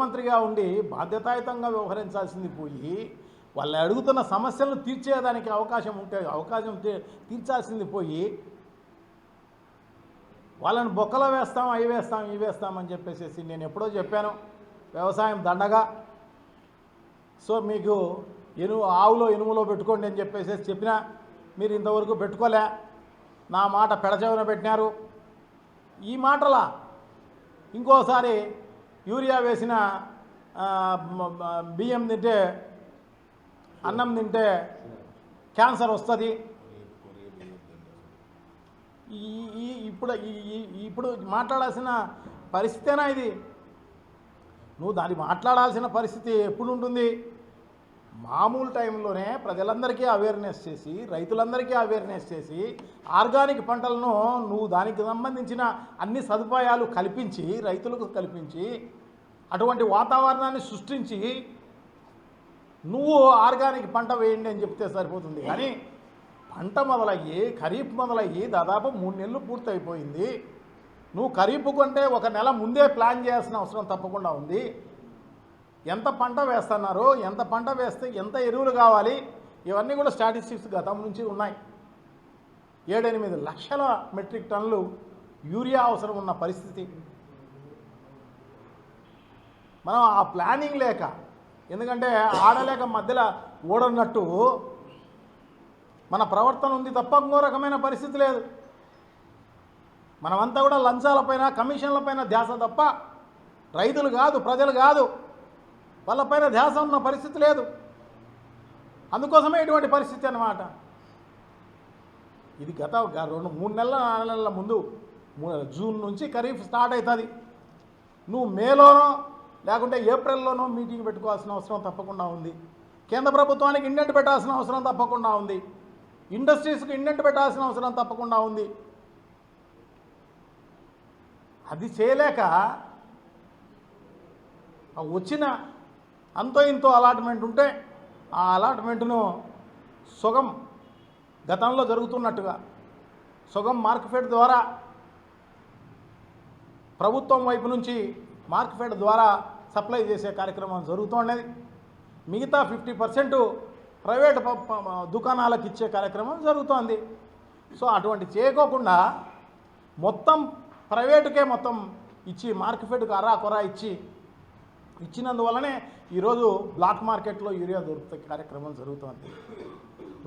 మంత్రిగా ఉండి బాధ్యతాయుతంగా వ్యవహరించాల్సింది పోయి వాళ్ళు అడుగుతున్న సమస్యలను తీర్చేదానికి అవకాశం ఉంటే అవకాశం తీ- తీర్చాల్సింది పోయి వాళ్ళని బొక్కలో వేస్తాం అవి వేస్తాం ఇవి వేస్తామని చెప్పేసి నేను ఎప్పుడో చెప్పాను. వ్యవసాయం దండగా. సో మీకు ఇనుము ఆవులో ఇనుములో పెట్టుకోండి అని చెప్పేసి చెప్పినా మీరు ఇంతవరకు పెట్టుకోలే. నా మాట పెడచెవిన పెట్టినారు. ఈ మాటలా ఇంకోసారి యూరియా వేసిన బియ్యం తింటే అన్నం తింటే క్యాన్సర్ వస్తుంది. ఈ ఈ ఇప్పుడు ఈ- ఇప్పుడు మాట్లాడాల్సిన పరిస్థితేనా ఇది? నువ్వు దాన్ని మాట్లాడాల్సిన పరిస్థితి ఎప్పుడు ఉంటుంది? మామూలు టైంలోనే ప్రజలందరికీ అవేర్నెస్ చేసి రైతులందరికీ అవేర్నెస్ చేసి ఆర్గానిక్ పంటలను నువ్వు దానికి సంబంధించిన అన్ని సదుపాయాలు కల్పించి రైతులకు కల్పించి అటువంటి వాతావరణాన్ని సృష్టించి నువ్వు ఆర్గానిక్ పంట వేయండి అని చెప్తే సరిపోతుంది. కానీ పంట మొదలయ్యి ఖరీఫ్ మొదలయ్యి దాదాపు మూడు నెలలు పూర్తయిపోయింది. నువ్వు ఖరీఫ్ కంటే ఒక నెల ముందే ప్లాన్ చేయాల్సిన అవసరం తప్పకుండా ఉంది. ఎంత పంట వేస్తున్నారు ఎంత పంట వేస్తే ఎంత ఎరువులు కావాలి ఇవన్నీ కూడా స్టాటిస్టిక్స్ గతం నుంచి ఉన్నాయి. ఏడెనిమిది లక్షల మెట్రిక్ టన్నులు యూరియా అవసరం ఉన్న పరిస్థితి. మనం ఆ ప్లానింగ్ లేక ఎందుకంటే ఆడలేక మధ్యలో ఓడన్నట్టు మన ప్రవర్తన ఉంది తప్ప ఇంకో రకమైన పరిస్థితి లేదు. మనమంతా కూడా లంచాలపైన కమిషన్లపైన ధ్యాస తప్ప రైతులు కాదు ప్రజలు కాదు వాళ్ళపైన ధ్యాస ఉన్న పరిస్థితి లేదు. అందుకోసమే ఇటువంటి పరిస్థితి అన్నమాట. ఇది గత రెండు మూడు నెలల నాలుగు నెలల ముందు జూన్ నుంచి ఖరీఫ్ స్టార్ట్ అవుతుంది. నువ్వు మేలోనో లేకుంటే ఏప్రిల్లోనో మీటింగ్ పెట్టుకోవాల్సిన అవసరం తప్పకుండా ఉంది. కేంద్ర ప్రభుత్వానికి ఇండెంట్ పెట్టాల్సిన అవసరం తప్పకుండా ఉంది. ఇండస్ట్రీస్కి ఇండెంట్ పెట్టాల్సిన అవసరం తప్పకుండా ఉంది. అది చేయలేక వచ్చిన అంతో ఇంతో అలాట్మెంట్ ఉంటే ఆ అలాట్మెంట్ను సుగం గతంలో జరుగుతున్నట్టుగా సుగం మార్కెట్ ద్వారా ప్రభుత్వం వైపు నుంచి మార్కెట్ ద్వారా సప్లై చేసే కార్యక్రమం జరుగుతున్నది మిగతా ఫిఫ్టీ పర్సెంట్ ప్రైవేట్ దుకాణాలకు ఇచ్చే కార్యక్రమం జరుగుతోంది. సో అటువంటి చేయకోకుండా మొత్తం ప్రైవేటుకే మొత్తం ఇచ్చి మార్కెట్కు అరా కొరా ఇచ్చి ఇచ్చినందువల్లనే ఈరోజు బ్లాక్ మార్కెట్లో యూరియా దొరుకుతాయి కార్యక్రమం జరుగుతోంది.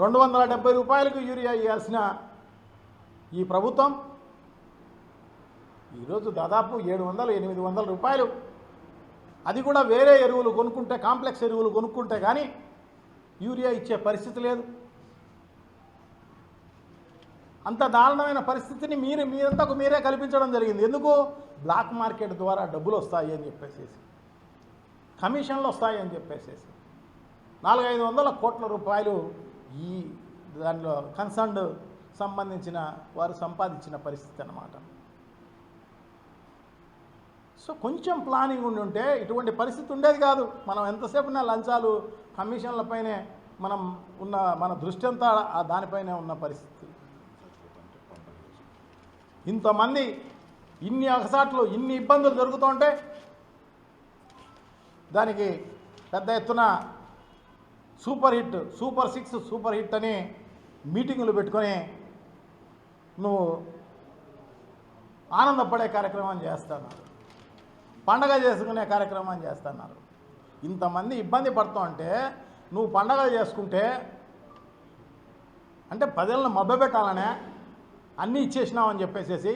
రెండు వందల డెబ్బై రూపాయలకు యూరియా ఇవ్వాల్సిన ఈ ప్రభుత్వం ఈరోజు దాదాపు ఏడు వందలు ఎనిమిది వందల రూపాయలు అది కూడా వేరే ఎరువులు కొనుక్కుంటే కాంప్లెక్స్ ఎరువులు కొనుక్కుంటే కానీ యూరియా ఇచ్చే పరిస్థితి లేదు. అంత దారుణమైన పరిస్థితిని మీరు మీరంతకు మీరే కల్పించడం జరిగింది. ఎందుకు? బ్లాక్ మార్కెట్ ద్వారా డబ్బులు వస్తాయి అని చెప్పేసేసి కమిషన్లు వస్తాయి అని చెప్పేసేసి నాలుగైదు వందల కోట్ల రూపాయలు ఈ దానిలో కన్సర్న్డ్ సంబంధించిన వారు సంపాదించిన పరిస్థితి అన్నమాట. సో కొంచెం ప్లానింగ్ ఉండి ఉంటే ఇటువంటి పరిస్థితి ఉండేది కాదు. మనం ఎంతసేపు నా లంచాలు కమిషన్లపైనే మనం ఉన్న మన దృష్టి అంతా ఆ దానిపైనే ఉన్న పరిస్థితి. ఇంతమంది ఇన్ని అగసాట్లు ఇన్ని ఇబ్బందులు జరుగుతుంటే దానికి పెద్ద ఎత్తున super hit super six super hit అని మీటింగులు పెట్టుకొని నువ్వు ఆనందపడే కార్యక్రమం చేస్తాను. పండగ చేసుకునే కార్యక్రమం చేస్తున్నారు. ఇంతమంది ఇబ్బంది పడుతూ ఉంటే నువ్వు పండగ చేసుకుంటే అంటే ప్రజలను మభ్యపెట్టాలనే అన్నీ ఇచ్చేసినావు అని చెప్పేసేసి